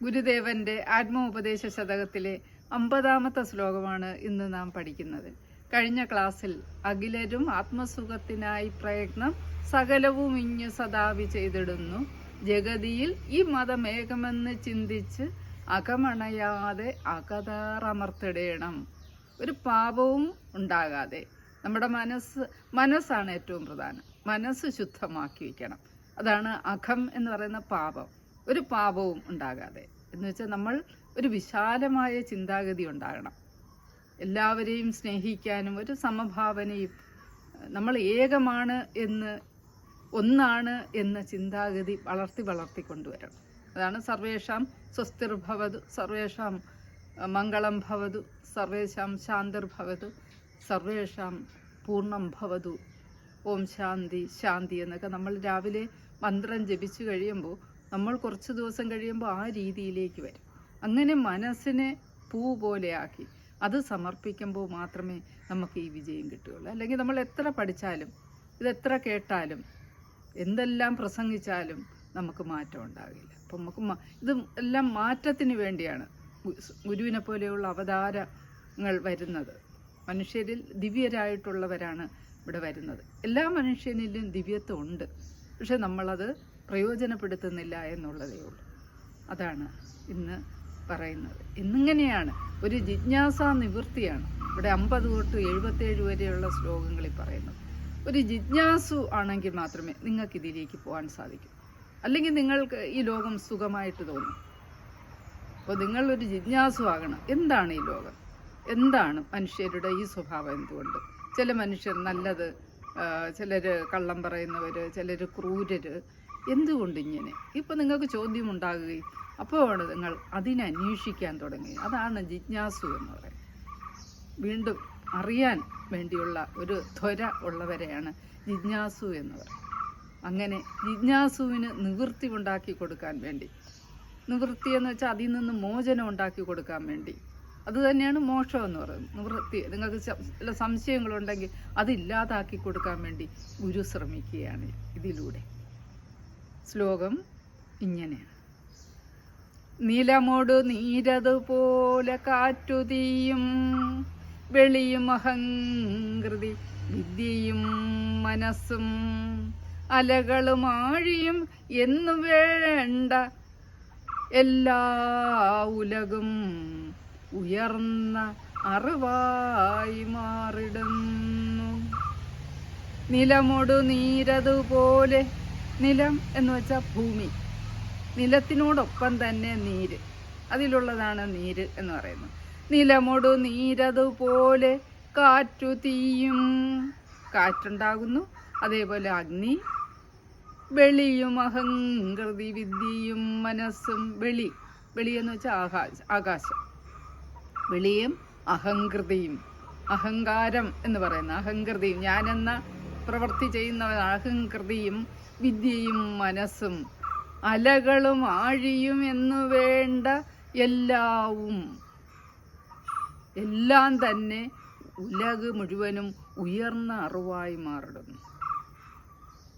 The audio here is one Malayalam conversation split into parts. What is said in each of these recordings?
ഗുരുദേവന്റെ ആത്മോപദേശ ശതകത്തിലെ അമ്പതാമത്തെ ശ്ലോകമാണ് ഇന്ന് നാം പഠിക്കുന്നത്. കഴിഞ്ഞ ക്ലാസ്സിൽ അഖിലരും ആത്മസുഖത്തിനായി പ്രയത്നം സകലവും ഇഞ്ഞു സദാവി ചെയ്തിടുന്നു ജഗതിയിൽ ഈ മതമേകമെന്ന് ചിന്തിച്ച് അകമണയാതെ അകതാറമർത്തിടേണം ഒരു പാപവും ഉണ്ടാകാതെ നമ്മുടെ മനസ്സ് മനസ്സാണ് ഏറ്റവും പ്രധാനം. മനസ്സ് ശുദ്ധമാക്കി വയ്ക്കണം അതാണ് അഖം എന്ന് പറയുന്ന പാപം. ഒരു പാപവും ഉണ്ടാകാതെ. എന്ന് വെച്ചാൽ നമ്മൾ ഒരു വിശാലമായ ചിന്താഗതി ഉണ്ടാകണം. എല്ലാവരെയും സ്നേഹിക്കാനും ഒരു സമഭാവനയും നമ്മൾ ഏകമാണ് എന്ന് ഒന്നാണ് എന്ന ചിന്താഗതി വളർത്തി വളർത്തി കൊണ്ടുവരണം. അതാണ് സർവേഷാം സ്വസ്തിർഭവതു സർവേഷാം മംഗളം ഭവതു സർവേഷാം ശാന്തിർഭവതു സർവേഷാം പൂർണം ഭവതു. ഓം ശാന്തി ശാന്തി എന്നൊക്കെ നമ്മൾ രാവിലെ മന്ത്രം ജപിച്ചു കഴിയുമ്പോൾ നമ്മൾ കുറച്ച് ദിവസം കഴിയുമ്പോൾ ആ രീതിയിലേക്ക് വരും. അങ്ങനെ മനസ്സിനെ പൂ പോലെയാക്കി അത് സമർപ്പിക്കുമ്പോൾ മാത്രമേ നമുക്ക് ഈ വിജയം കിട്ടുകയുള്ളൂ. അല്ലെങ്കിൽ നമ്മൾ എത്ര പഠിച്ചാലും ഇതെത്ര കേട്ടാലും എന്തെല്ലാം പ്രസംഗിച്ചാലും നമുക്ക് മാറ്റം ഉണ്ടാകില്ല. അപ്പം നമുക്ക് ഇത് എല്ലാം മാറ്റത്തിന് വേണ്ടിയാണ് ഗുരുവിനെ പോലെയുള്ള അവതാരങ്ങൾ വരുന്നത്. മനുഷ്യരിൽ ദിവ്യരായിട്ടുള്ളവരാണ് ഇവിടെ വരുന്നത്. എല്ലാ മനുഷ്യനിലും ദിവ്യത്വം ഉണ്ട് പക്ഷെ നമ്മളത് പ്രയോജനപ്പെടുത്തുന്നില്ല എന്നുള്ളതേ ഉള്ളൂ. അതാണ് ഇന്ന് പറയുന്നത്. ഇന്നിങ്ങനെയാണ്. ഒരു ജിജ്ഞാസാ നിവൃത്തിയാണ്. ഇവിടെ അമ്പത് തൊട്ട് എഴുപത്തേഴ് വരെയുള്ള ശ്ലോകങ്ങളിൽ പറയുന്നത് ഒരു ജിജ്ഞാസു ആണെങ്കിൽ മാത്രമേ നിങ്ങൾക്ക് ഇതിലേക്ക് പോകാൻ സാധിക്കൂ. അല്ലെങ്കിൽ നിങ്ങൾക്ക് ഈ ലോകം സുഖമായിട്ട് തോന്നും. അപ്പോൾ നിങ്ങളൊരു ജിജ്ഞാസു ആകണം. എന്താണ് ഈ ലോകം? എന്താണ് മനുഷ്യരുടെ ഈ സ്വഭാവം എന്തുകൊണ്ട്? ചില മനുഷ്യർ നല്ലത് ചിലർ കള്ളം പറയുന്നവർ ചിലർ ക്രൂരര് എന്തുകൊണ്ട് ഇങ്ങനെ? ഇപ്പം നിങ്ങൾക്ക് ചോദ്യം ഉണ്ടാകുകയും അപ്പോഴാണ് നിങ്ങൾ അതിനെ അന്വേഷിക്കാൻ തുടങ്ങി. അതാണ് ജിജ്ഞാസു എന്ന് പറയുന്നത്. വീണ്ടും അറിയാൻ വേണ്ടിയുള്ള ഒരു ത്വര ഉള്ളവരെയാണ് ജിജ്ഞാസു എന്ന് പറയുന്നത്. അങ്ങനെ ജിജ്ഞാസുവിന് നിവൃത്തി ഉണ്ടാക്കി കൊടുക്കാൻ വേണ്ടി. നിവൃത്തി എന്ന് വെച്ചാൽ അതിൽ നിന്ന് മോചനം ഉണ്ടാക്കി കൊടുക്കാൻ വേണ്ടി. അത് തന്നെയാണ് മോക്ഷം എന്ന് പറയുന്നത്. നിവൃത്തി. നിങ്ങൾക്ക് ചില സംശയങ്ങളുണ്ടെങ്കിൽ അതില്ലാതാക്കി കൊടുക്കാൻ വേണ്ടി ഗുരു ശ്രമിക്കുകയാണ് ഇതിലൂടെ. ശ്ലോകം ഇങ്ങനെയാണ് നിലമൊടു നീരതുപോലെ കാറ്റുതീയും വെളിയും അഹങ്കൃതി വിദ്യയും മനസ്സും അലകളും ആഴിയും എന്നു വേണ്ട എല്ലാ ഉലകും ഉയർന്ന അറിവായി മാറിടുന്നു. നിലമൊടു നീരതുപോലെ നിലം എന്ന് വെച്ചാൽ ഭൂമി. നിലത്തിനോടൊപ്പം തന്നെ നീര്. അതിലുള്ളതാണ് നീര് എന്ന് പറയുന്നത്. നിലമൊടു നീരതുപോലെ കാറ്റു തീയും. കാറ്റുണ്ടാകുന്നു. അതേപോലെ അഗ്നി. വെളിയും അഹങ്കൃതി വിദ്യയും മനസ്സും വെളി. വെളി എന്ന് വെച്ചാൽ ആകാശ ആകാശം. വെളിയും അഹങ്കൃതിയും. അഹങ്കാരം എന്ന് പറയുന്ന അഹങ്കൃതിയും. ഞാനെന്ന പ്രവൃത്തി ചെയ്യുന്ന അഹങ്കൃതിയും വിദ്യയും മനസ്സും അലകളും ആഴിയും എന്നു വേണ്ട എല്ലാവും. എല്ലാം തന്നെ ഉലക് മുഴുവനും ഉയർന്ന അറിവായി മാറിടുന്നു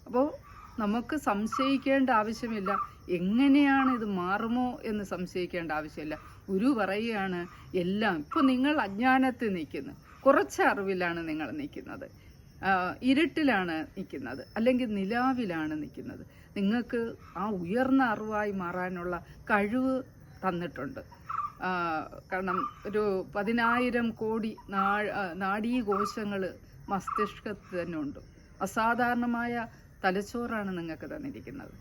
അപ്പോൾ നമുക്ക് സംശയിക്കേണ്ട ആവശ്യമില്ല. എങ്ങനെയാണ് ഇത് മാറുമോ എന്ന് സംശയിക്കേണ്ട ആവശ്യമില്ല. ഗുരു പറയുകയാണ് എല്ലാം ഇപ്പോൾ നിങ്ങൾ അജ്ഞാനത്തിൽ നിൽക്കുന്നു. കുറച്ച് അറിവിലാണ് നിങ്ങൾ നിൽക്കുന്നത്. ഇരുട്ടിലാണ് നിൽക്കുന്നത്. അല്ലെങ്കിൽ നിലാവിലാണ് നിൽക്കുന്നത്. നിങ്ങൾക്ക് ആ ഉയർന്ന അറിവായി മാറാനുള്ള കഴിവ് തന്നിട്ടുണ്ട്. കാരണം ഒരു പതിനായിരം കോടി നാഡീകോശങ്ങൾ മസ്തിഷ്കത്തിൽ തന്നെ ഉണ്ട്. അസാധാരണമായ തലച്ചോറാണ് നിങ്ങൾക്ക് തന്നിരിക്കുന്നത്.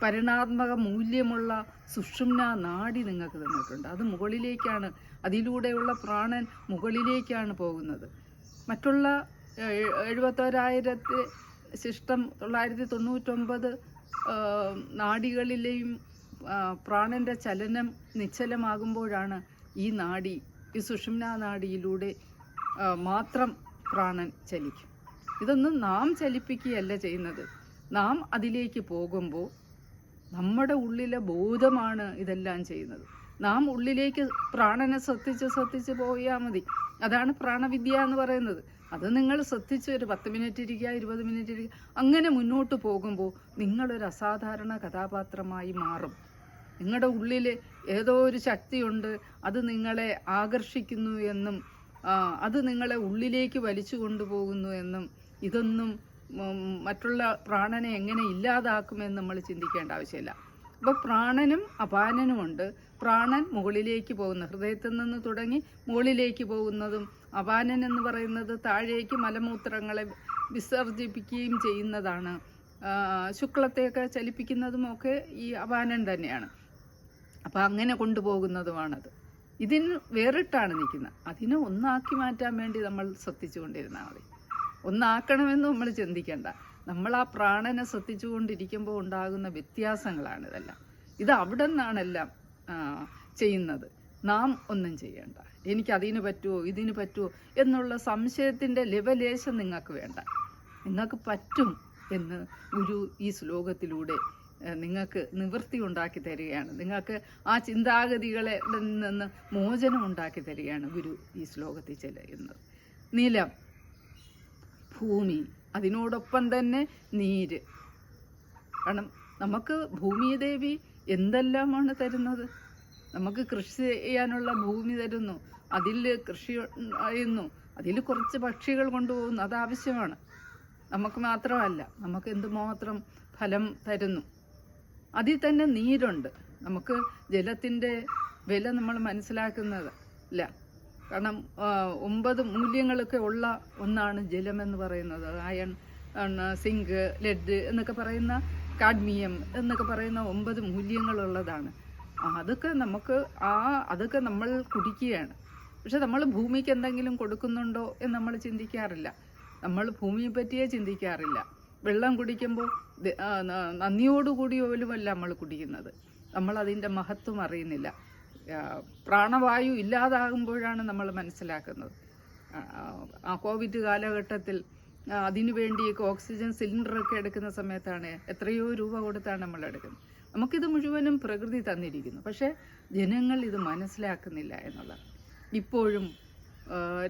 പരിണാത്മക മൂല്യമുള്ള സുഷുമ്ന നാടി നിങ്ങൾക്ക് തന്നിട്ടുണ്ട്. അത് മുകളിലേക്കാണ് അതിലൂടെയുള്ള പ്രാണൻ മുകളിലേക്കാണ് പോകുന്നത്. മറ്റുള്ള എഴുപത്തോരായിരത്തി ശിഷ്ടം തൊള്ളായിരത്തി തൊണ്ണൂറ്റൊമ്പത് നാടികളിലെയും പ്രാണന്റെ ചലനം നിശ്ചലമാകുമ്പോഴാണ് ഈ നാടി ഈ സുഷുമ്ന നാടിയിലൂടെ മാത്രം പ്രാണൻ ചലിക്കും. ഇതൊന്നും നാം ചലിപ്പിക്കുകയല്ല ചെയ്യുന്നത്. നാം അതിലേക്ക് പോകുമ്പോൾ നമ്മുടെ ഉള്ളിലെ ബോധമാണ് ഇതെല്ലാം ചെയ്യുന്നത്. നാം ഉള്ളിലേക്ക് പ്രാണനെ ശ്രദ്ധിച്ച് ശ്രദ്ധിച്ച് പോയാൽ മതി. അതാണ് പ്രാണവിദ്യ എന്ന് പറയുന്നത്. അത് നിങ്ങൾ ശ്രദ്ധിച്ച് ഒരു പത്ത് മിനിറ്റ് ഇരിക്കുക ഇരുപത് മിനിറ്റ് ഇരിക്കുക. അങ്ങനെ മുന്നോട്ട് പോകുമ്പോൾ നിങ്ങളൊരു അസാധാരണ കഥാപാത്രമായി മാറും. നിങ്ങളുടെ ഉള്ളിൽ ഏതോ ഒരു ശക്തിയുണ്ട് അത് നിങ്ങളെ ആകർഷിക്കുന്നു എന്നും അത് നിങ്ങളെ ഉള്ളിലേക്ക് വലിച്ചു കൊണ്ടുപോകുന്നു എന്നും ഇതൊന്നും മറ്റുള്ള പ്രാണനെ എങ്ങനെ ഇല്ലാതാക്കുമെന്ന് നമ്മൾ ചിന്തിക്കേണ്ട ആവശ്യമില്ല. അപ്പോൾ പ്രാണനും അപാനനുമുണ്ട്. പ്രാണൻ മുകളിലേക്ക് പോകുന്ന. ഹൃദയത്തിൽ നിന്ന് തുടങ്ങി മുകളിലേക്ക് പോകുന്നതും അപാനൻ എന്ന് പറയുന്നത് താഴേക്ക് മലമൂത്രങ്ങളെ വിസർജിപ്പിക്കുകയും ചെയ്യുന്നതാണ്. ശുക്ലത്തെയൊക്കെ ചലിപ്പിക്കുന്നതുമൊക്കെ ഈ അപാനൻ തന്നെയാണ്. അപ്പോൾ അങ്ങനെ കൊണ്ടുപോകുന്നതുമാണത്. ഇതിന് വേറിട്ടാണ് നിൽക്കുന്നത്. അതിനെ ഒന്നാക്കി മാറ്റാൻ വേണ്ടി നമ്മൾ ശ്രദ്ധിച്ചുകൊണ്ടിരുന്നാൽ മതി. ഒന്നാക്കണമെന്ന് നമ്മൾ ചിന്തിക്കേണ്ട. നമ്മൾ ആ പ്രാണനെ ശ്രദ്ധിച്ചുകൊണ്ടിരിക്കുമ്പോൾ ഉണ്ടാകുന്ന വ്യത്യാസങ്ങളാണ് ഇതെല്ലാം. ഇത് അവിടെ നിന്നാണെല്ലാം ചെയ്യുന്നത്. നാം ഒന്നും ചെയ്യേണ്ട. എനിക്ക് അതിന് പറ്റുമോ ഇതിന് പറ്റുമോ എന്നുള്ള സംശയത്തിന്റെ ലെവലേശം നിങ്ങൾക്ക് വേണ്ട. നിങ്ങൾക്ക് പറ്റും എന്ന് ഗുരു ഈ ശ്ലോകത്തിലൂടെ നിങ്ങൾക്ക് നിവൃത്തി ഉണ്ടാക്കി തരികയാണ്. നിങ്ങൾക്ക് ആ ചിന്താഗതികളെ നിന്ന് മോചനം ഉണ്ടാക്കി തരികയാണ് ഗുരു ഈ ശ്ലോകത്തിൽ ചെല്ലുന്നത്. നിലം ഭൂമി അതിനോടൊപ്പം തന്നെ നീര്. കാരണം നമുക്ക് ഭൂമിദേവി എന്തെല്ലാമാണ് തരുന്നത്? നമുക്ക് കൃഷി ചെയ്യാനുള്ള ഭൂമി തരുന്നു. അതിൽ കൃഷി ചെയ്യുന്നു. അതിൽ കുറച്ച് പക്ഷികൾ കൊണ്ടുപോകുന്നു. അത് ആവശ്യമാണ്. നമുക്ക് മാത്രമല്ല നമുക്ക് എന്തുമാത്രം ഫലം തരുന്നു. അതിൽ തന്നെ നീരുണ്ട്. നമുക്ക് ജലത്തിന്റെ വില നമ്മൾ മനസ്സിലാക്കുന്നത്. ഇല്ല. കാരണം ഒമ്പത് മൂല്യങ്ങളൊക്കെ ഉള്ള ഒന്നാണ് ജലം എന്ന് പറയുന്നത്. അയൺ സിങ്ക് ലെഡ് എന്നൊക്കെ പറയുന്ന കാഡ്മിയം എന്നൊക്കെ പറയുന്ന ഒമ്പത് മൂല്യങ്ങളുള്ളതാണ്. അതൊക്കെ നമുക്ക് ആ അതൊക്കെ നമ്മൾ കുടിക്കുകയാണ്. പക്ഷെ നമ്മൾ ഭൂമിക്ക് എന്തെങ്കിലും കൊടുക്കുന്നുണ്ടോ എന്ന് നമ്മൾ ചിന്തിക്കാറില്ല. നമ്മൾ ഭൂമിയെ പറ്റിയേ ചിന്തിക്കാറില്ല. വെള്ളം കുടിക്കുമ്പോൾ നന്ദിയോടുകൂടി പോലുമല്ല നമ്മൾ കുടിക്കുന്നത്. നമ്മൾ അതിന്റെ മഹത്വം അറിയുന്നില്ല. പ്രാണവായു ഇല്ലാതാകുമ്പോഴാണ് നമ്മൾ മനസ്സിലാക്കുന്നത്. ആ, കോവിഡ് കാലഘട്ടത്തിൽ അതിനു വേണ്ടിയൊക്കെ ഓക്സിജൻ സിലിണ്ടറൊക്കെ എടുക്കുന്ന സമയത്താണ് എത്രയോ രൂപ കൊടുത്താണ് നമ്മൾ എടുക്കുന്നത്. നമുക്കിത് മുഴുവനും പ്രകൃതി തന്നിരിക്കുന്നു. പക്ഷേ ജനങ്ങൾ ഇത് മനസ്സിലാക്കുന്നില്ല എന്നുള്ളത്. ഇപ്പോഴും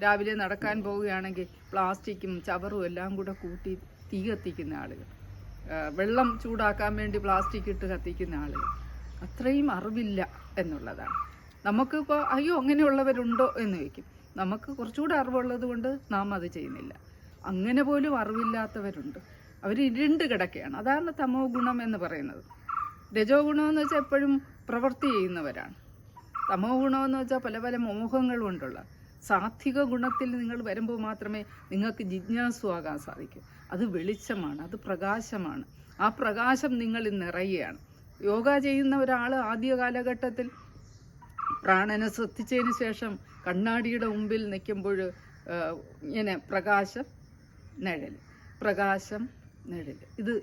രാവിലെ നടക്കാൻ പോവുകയാണെങ്കിൽ പ്ലാസ്റ്റിക്കും ചവറും എല്ലാം കൂടെ കൂട്ടി തീ കത്തിക്കുന്ന ആളുകൾ. വെള്ളം ചൂടാക്കാൻ വേണ്ടി പ്ലാസ്റ്റിക് ഇട്ട് കത്തിക്കുന്ന ആളുകൾ. അത്രയും അറിവില്ല എന്നുള്ളതാണ്. നമുക്കിപ്പോൾ അയ്യോ അങ്ങനെയുള്ളവരുണ്ടോ? എന്ന് ചോദിക്കും. നമുക്ക് കുറച്ചുകൂടെ അറിവുള്ളത് കൊണ്ട് നാം അത് ചെയ്യുന്നില്ല. അങ്ങനെ പോലും അറിവില്ലാത്തവരുണ്ട്. അവർ ഇരുണ്ട് കിടക്കുകയാണ് അതാണ് തമോ ഗുണം എന്ന് പറയുന്നത്. രജോ ഗുണം എന്ന് വെച്ചാൽ എപ്പോഴും പ്രവൃത്തി ചെയ്യുന്നവരാണ്. തമോ ഗുണമെന്ന് വെച്ചാൽ പല പല മോഹങ്ങൾ കൊണ്ടുള്ള. സാത്വിക ഗുണത്തിൽ നിങ്ങൾ വരുമ്പോൾ മാത്രമേ നിങ്ങൾക്ക് ജിജ്ഞാസുവാകാൻ സാധിക്കൂ. അത് വെളിച്ചമാണ്. അത് പ്രകാശമാണ്. ആ പ്രകാശം നിങ്ങളിൽ നിറയുകയാണ്. യോഗ ചെയ്യുന്ന ഒരാൾ ആദ്യ കാലഘട്ടത്തിൽ പ്രാണനെ ശ്രദ്ധിച്ചതിന് ശേഷം കണ്ണാടിയുടെ മുമ്പിൽ നിൽക്കുമ്പോൾ ഇങ്ങനെ പ്രകാശം നിഴൽ പ്രകാശം നിഴൽ. ഇത്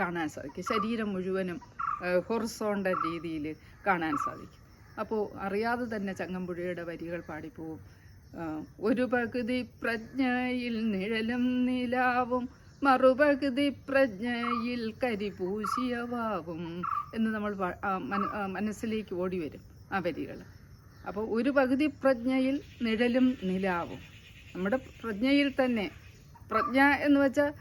കാണാൻ സാധിക്കും. ശരീരം മുഴുവനും ഹൊറിസോണ്ട രീതിയിൽ കാണാൻ സാധിക്കും. അപ്പോൾ അറിയാതെ തന്നെ ചങ്ങമ്പുഴയുടെ വരികൾ പാടിപ്പോവും. ഒരു പകുതി പ്രജ്ഞയിൽ നിഴലും നിലാവും. മറുപകുതി പ്രജ്ഞയിൽ കരിപൂശിയവാവും എന്ന് നമ്മൾ മനസ്സിലേക്ക് ഓടി വരും ആ വരികൾ. അപ്പോൾ ഒരു പകുതി പ്രജ്ഞയിൽ നിഴലും നിലാവും. നമ്മുടെ പ്രജ്ഞയിൽ തന്നെ പ്രജ്ഞ എന്ന് വെച്ചാൽ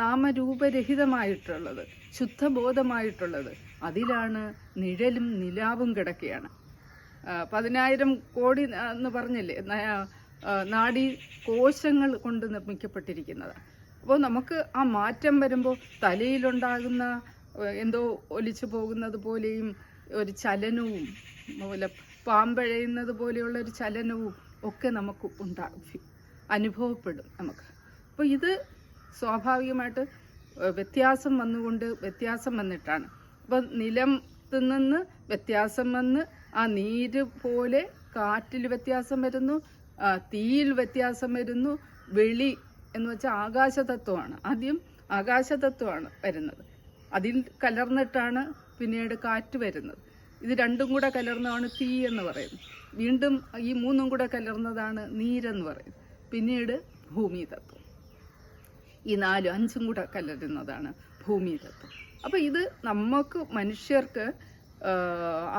നാമരൂപരഹിതമായിട്ടുള്ളത് ശുദ്ധബോധമായിട്ടുള്ളത്. അതിലാണ് നിഴലും നിലാവും കിടക്കുകയാണ്. പതിനായിരം കോടി എന്ന് പറഞ്ഞില്ലേ നാഡി കോശങ്ങൾ കൊണ്ട് നിർമ്മിക്കപ്പെട്ടിരിക്കുന്നതാണ് അപ്പോൾ നമുക്ക് ആ മാറ്റം വരുമ്പോൾ തലയിലുണ്ടാകുന്ന എന്തോ ഒലിച്ചു പോകുന്നത് പോലെയും ഒരു ചലനവും മൂലം പാമ്പഴയുന്നത് പോലെയുള്ള ഒരു ചലനവും ഒക്കെ നമുക്ക് ഉണ്ടാകും അനുഭവപ്പെടും നമുക്ക്. അപ്പോൾ ഇത് സ്വാഭാവികമായിട്ട് വ്യത്യാസം വന്നുകൊണ്ട് വ്യത്യാസം വന്നിട്ടാണ്. അപ്പോൾ നിലത്ത് നിന്ന് വ്യത്യാസം വന്ന് ആ നീര് പോലെ കാറ്റിൽ വ്യത്യാസം വരുന്നു തീയിൽ വ്യത്യാസം വരുന്നു വെളി എന്ന് വെച്ചാൽ ആകാശതത്വമാണ്. ആദ്യം ആകാശതത്വമാണ് വരുന്നത്. അതിൽ കലർന്നിട്ടാണ് പിന്നീട് കാറ്റ് വരുന്നത്. ഇത് രണ്ടും കൂടെ കലർന്നതാണ് തീ എന്ന് പറയുന്നത്. വീണ്ടും ഈ മൂന്നും കൂടെ കലർന്നതാണ് നീരെന്ന് പറയുന്നത്. പിന്നീട് ഭൂമി തത്വം ഈ നാലും അഞ്ചും കൂടെ കലരുന്നതാണ് ഭൂമി തത്വം അപ്പോൾ ഇത് നമുക്ക് മനുഷ്യർക്ക് ആ,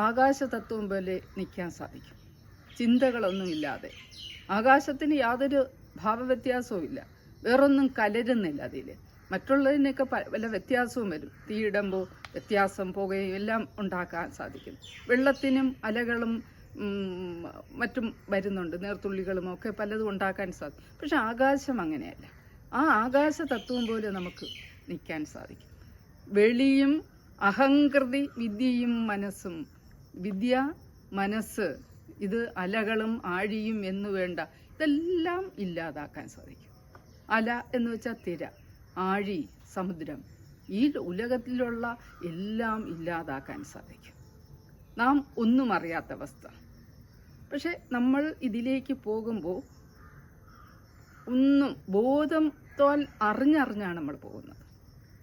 ആകാശ തത്വം പോലെ നിൽക്കാൻ സാധിക്കും. ചിന്തകളൊന്നുമില്ലാതെ ആകാശത്തിന് യാതൊരു ഭാവവ്യത്യാസവും ഇല്ല. വേറൊന്നും കലരുന്നില്ല അതിൽ മറ്റുള്ളതിനൊക്കെ വല്ല വ്യത്യാസവും വരും. തീയിടുമ്പോൾ വ്യത്യാസം പുകയും എല്ലാം ഉണ്ടാക്കാൻ സാധിക്കും. വെള്ളത്തിനും അലകളും മറ്റും വരുന്നുണ്ട്. നേർത്തുള്ളികളും ഒക്കെ പലതും ഉണ്ടാക്കാൻ സാധിക്കും. പക്ഷെ ആകാശം അങ്ങനെയല്ല. ആ ആകാശ തത്വം പോലെ നമുക്ക് നിൽക്കാൻ സാധിക്കും. വെളിയും അഹങ്കൃതി വിദ്യയും മനസ്സും. വിദ്യ മനസ്സ്. ഇത് അലകളും ആഴിയും എന്ന് വേണ്ട. ഇതെല്ലാം ഇല്ലാതാക്കാൻ സാധിക്കും. അല എന്ന് വെച്ചാൽ തിര ആഴി സമുദ്രം. ഈ ഉലകത്തിലുള്ള എല്ലാം ഇല്ലാതാക്കാൻ സാധിക്കും. നാം ഒന്നും അറിയാത്ത അവസ്ഥ. പക്ഷെ നമ്മൾ ഇതിലേക്ക് പോകുമ്പോൾ ഒന്നും ബോധത്തോൽ അറിഞ്ഞറിഞ്ഞാണ് നമ്മൾ പോകുന്നത്.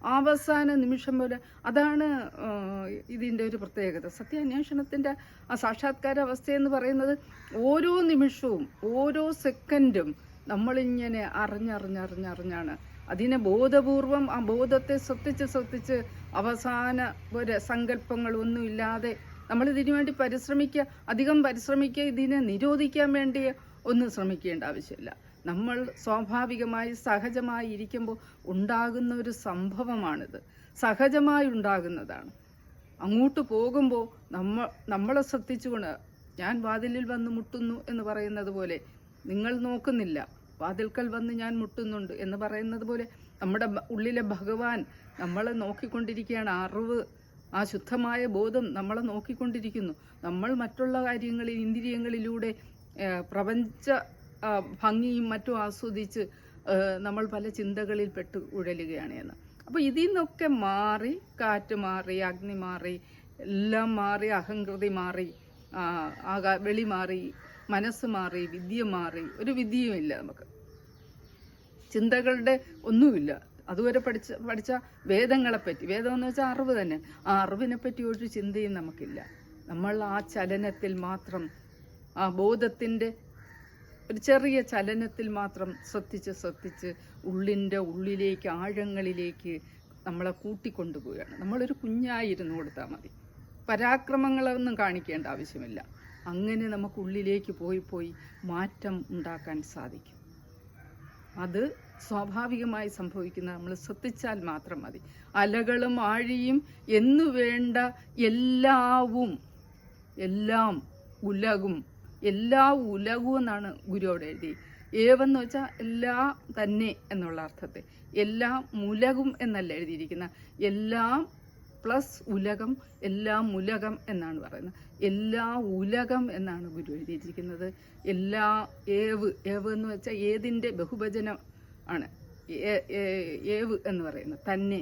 അവസാന നിമിഷം പോലെ അതാണ് ഇതിന്റെ ഒരു പ്രത്യേകത. സത്യാന്വേഷണത്തിന്റെ ആ സാക്ഷാത്കാര അവസ്ഥയെന്ന് പറയുന്നത് ഓരോ നിമിഷവും ഓരോ സെക്കൻഡും നമ്മളിങ്ങനെ അറിഞ്ഞറിഞ്ഞറിഞ്ഞറിഞ്ഞാണ്. അതിനെ ബോധപൂർവം ആ ബോധത്തെ ശ്രദ്ധിച്ച് ശ്രദ്ധിച്ച് അവസാന ഒരു സങ്കല്പങ്ങളൊന്നുമില്ലാതെ നമ്മൾ ഇതിനു വേണ്ടി പരിശ്രമിക്കുക അധികം പരിശ്രമിക്കുക ഇതിനെ നിരോധിക്കാൻ വേണ്ടി ഒന്നും ശ്രമിക്കേണ്ട ആവശ്യമില്ല. നമ്മൾ സ്വാഭാവികമായി സഹജമായി ഇരിക്കുമ്പോൾ ഉണ്ടാകുന്ന ഒരു സംഭവമാണിത്. സഹജമായി ഉണ്ടാകുന്നതാണ്. അങ്ങോട്ട് പോകുമ്പോൾ നമ്മ നമ്മളെ ശ്രദ്ധിച്ചുകൊണ്ട് ഞാൻ വാതിലിൽ വന്ന് മുട്ടുന്നു എന്ന് പറയുന്നത് പോലെ നിങ്ങൾ നോക്കുന്നില്ല. വാതിൽക്കൽ വന്ന് ഞാൻ മുട്ടുന്നുണ്ട് എന്ന് പറയുന്നത് പോലെ നമ്മുടെ ഉള്ളിലെ ഭഗവാൻ നമ്മളെ നോക്കിക്കൊണ്ടിരിക്കുകയാണ്. അറിവ് ആ ശുദ്ധമായ ബോധം നമ്മളെ നോക്കിക്കൊണ്ടിരിക്കുന്നു. നമ്മൾ മറ്റുള്ള കാര്യങ്ങളിൽ ഇന്ദ്രിയങ്ങളിലൂടെ പ്രപഞ്ച ഭംഗിയും മറ്റും ആസ്വദിച്ച് നമ്മൾ പല ചിന്തകളിൽ പെട്ട് ഉഴലുകയാണ് എന്ന്. അപ്പോൾ ഇതിൽ നിന്നൊക്കെ മാറി കാറ്റ് മാറി അഗ്നി മാറി എല്ലാം മാറി അഹങ്കൃതി മാറി ആകാ വെളി മാറി മനസ്സ് മാറി വിദ്യ മാറി ഒരു വിദ്യയുമില്ല നമുക്ക്. ചിന്തകളുടെ ഒന്നുമില്ല. അതുവരെ പഠിച്ച പഠിച്ച വേദങ്ങളെപ്പറ്റി വേദം എന്ന് വെച്ചാൽ അറിവ് തന്നെ. ആ അറിവിനെ പറ്റി ഒരു ചിന്തയും നമുക്കില്ല. നമ്മൾ ആ ചലനത്തിൽ മാത്രം ആ ബോധത്തിന്റെ ഒരു ചെറിയ ചലനത്തിൽ മാത്രം ശ്രദ്ധിച്ച് ശ്രദ്ധിച്ച് ഉള്ളിന്റെ ഉള്ളിലേക്ക് ആഴങ്ങളിലേക്ക് നമ്മളെ കൂട്ടിക്കൊണ്ടുപോവുകയാണ്. നമ്മളൊരു കുഞ്ഞായിരുന്നു കൊടുത്താൽ മതി. പരാക്രമങ്ങളൊന്നും കാണിക്കേണ്ട ആവശ്യമില്ല. അങ്ങനെ നമുക്കുള്ളിലേക്ക് പോയി പോയി മാറ്റം ഉണ്ടാക്കാൻ സാധിക്കും. അത് സ്വാഭാവികമായി സംഭവിക്കുന്ന നമ്മൾ ശ്രദ്ധിച്ചാൽ മാത്രം മതി. അലകളും ആഴിയും എന്നു വേണ്ട എല്ലാവും എല്ലാം ഉലകും. എല്ലാ ഉലകും എന്നാണ് ഗുരു അവിടെ എഴുതി. ഏവെന്ന് വെച്ചാൽ എല്ലാ തന്നെ എന്നുള്ള അർത്ഥത്തെ എല്ലാം മുലകും എന്നല്ല എഴുതിയിരിക്കുന്ന. എല്ലാം പ്ലസ് ഉലകം എല്ലാം ഉലകം എന്നാണ് പറയുന്നത്. എല്ലാ ഉലകം എന്നാണ് ഗുരു എഴുതിയിരിക്കുന്നത്. എല്ലാ ഏവ് ഏവ് എന്ന് വെച്ചാൽ ഏതിന്റെ ബഹുവചനം ആണ്. ഏവ് എന്ന് പറയുന്നത്. തന്നെ.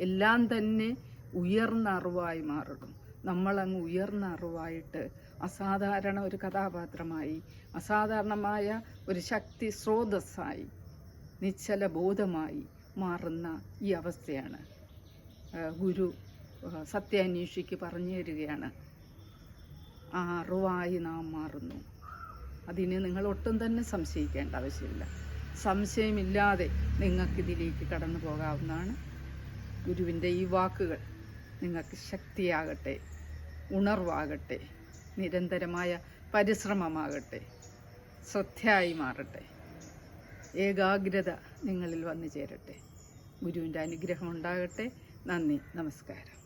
എല്ലാം തന്നെ ഉയർന്ന അറിവായി മാറണം നമ്മളങ്ങ് ഉയർന്ന അറിവായിട്ട് അസാധാരണ ഒരു കഥാപാത്രമായി അസാധാരണമായ ഒരു ശക്തി സ്രോതസ്സായി നിശ്ചല ബോധമായി മാറുന്ന ഈ അവസ്ഥയാണ് ഗുരു സത്യാന്വേഷിക്ക് പറഞ്ഞു തരികയാണ്. ആ അറിവായി നാം മാറുന്നു. അതിന് നിങ്ങൾ ഒട്ടും തന്നെ സംശയിക്കേണ്ട ആവശ്യമില്ല. സംശയമില്ലാതെ നിങ്ങൾക്കിതിലേക്ക് കടന്നു പോകാവുന്നതാണ്. ഗുരുവിന്റെ ഈ വാക്കുകൾ നിങ്ങൾക്ക് ശക്തിയാകട്ടെ ഉണർവാകട്ടെ നിരന്തരമായ പരിശ്രമമാകട്ടെ ശ്രദ്ധയായി മാറട്ടെ. ഏകാഗ്രത നിങ്ങളിൽ വന്നു ചേരട്ടെ. ഗുരുവിന്റെ അനുഗ്രഹം ഉണ്ടാകട്ടെ. നന്ദി നമസ്കാരം.